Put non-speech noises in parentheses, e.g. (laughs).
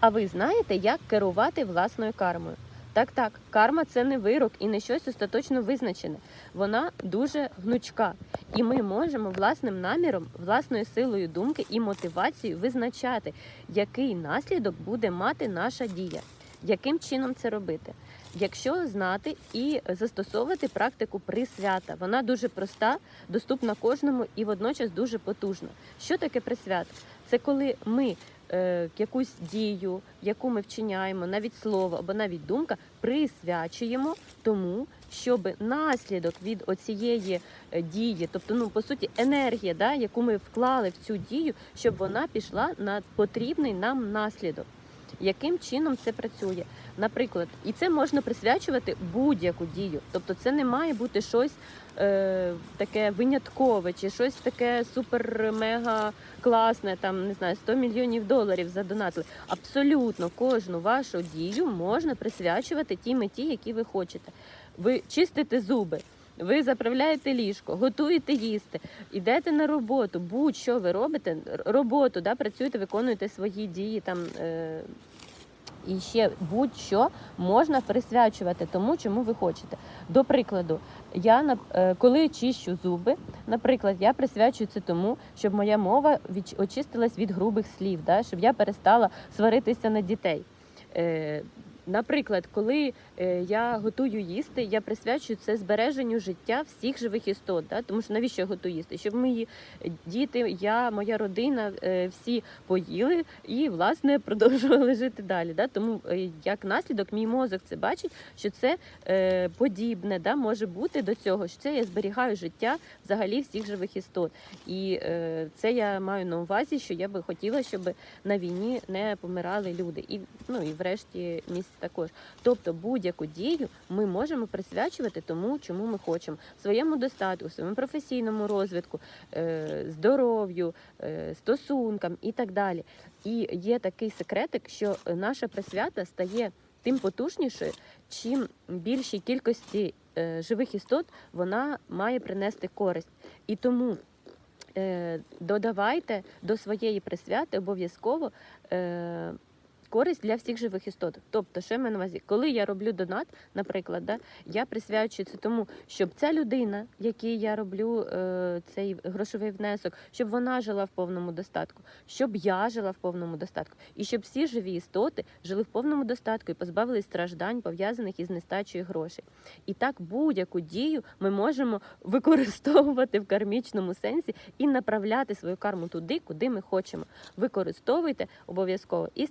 А ви знаєте, як керувати власною кармою? Так, так, карма це не вирок і не щось остаточно визначене. Вона дуже гнучка, і ми можемо власним наміром, власною силою думки і мотивацією визначати, який наслідок буде мати наша дія. Яким чином це робити? Якщо знати і застосовувати практику присвята, вона дуже проста, доступна кожному і водночас дуже потужна. Що таке присвята? Це коли ми е, якусь дію, яку ми вчиняємо, навіть слово або навіть думка, присвячуємо тому, щоб наслідок від оцієї е, дії, тобто, ну по суті, енергія, да, яку ми вклали в цю дію, щоб вона пішла на потрібний нам наслідок. Яким чином це працює? Наприклад, і це можна присвячувати будь-яку дію. Тобто, це не має бути щось е, таке виняткове чи щось таке супер-мега класне, там не знаю, 100 мільйонів доларів задонатили. Абсолютно кожну вашу дію можна присвячувати тій меті, які ви хочете. Ви чистите зуби. Ви заправляєте ліжко, готуєте їсти, йдете на роботу, будь-що ви робите, роботу, да, працюєте, виконуєте свої дії там. Е- і ще будь-що можна присвячувати тому, чому ви хочете. До прикладу, я е, коли чищу зуби, наприклад, я присвячую це тому, щоб моя мова очистилась від грубих слів, да, щоб я перестала сваритися на дітей. Наприклад, коли е, я готую їсти, я присвячую це збереженню життя всіх живих істот. Да? Тому що навіщо я готую їсти? Щоб мої діти, я, моя родина е, всі поїли і власне (laughs) продовжували жити далі. Да? Тому е, як наслідок, мій мозок це бачить, що це подібне да, може бути до цього, що це я зберігаю життя взагалі всіх живих істот. І це я маю на увазі, що я би хотіла, щоб на війні не помирали люди, і ну і врешті місць також. Тобто будь-яку дію ми можемо присвячувати тому, чому ми хочемо своєму достатку, своєму професійному розвитку, е, здоров'ю, е, стосункам і так далі. І є такий секретик, що наша присвята стає тим потужнішою, чим більшій кількості е, живих істот вона має принести користь. І тому додавайте до своєї присвяти обов'язково. Користь для всіх живих істот. Тобто, що я маю на увазі, коли я роблю донат, наприклад, да, я присвячую це тому, щоб ця людина, якій я роблю е, цей грошовий внесок, щоб вона жила в повному достатку, щоб я жила в повному достатку, і щоб всі живі істоти жили в повному достатку і позбавились страждань, пов'язаних із нестачею грошей. І так будь-яку дію ми можемо використовувати в кармічному сенсі і направляти свою карму туди, куди ми хочемо. Використовуйте обов'язково і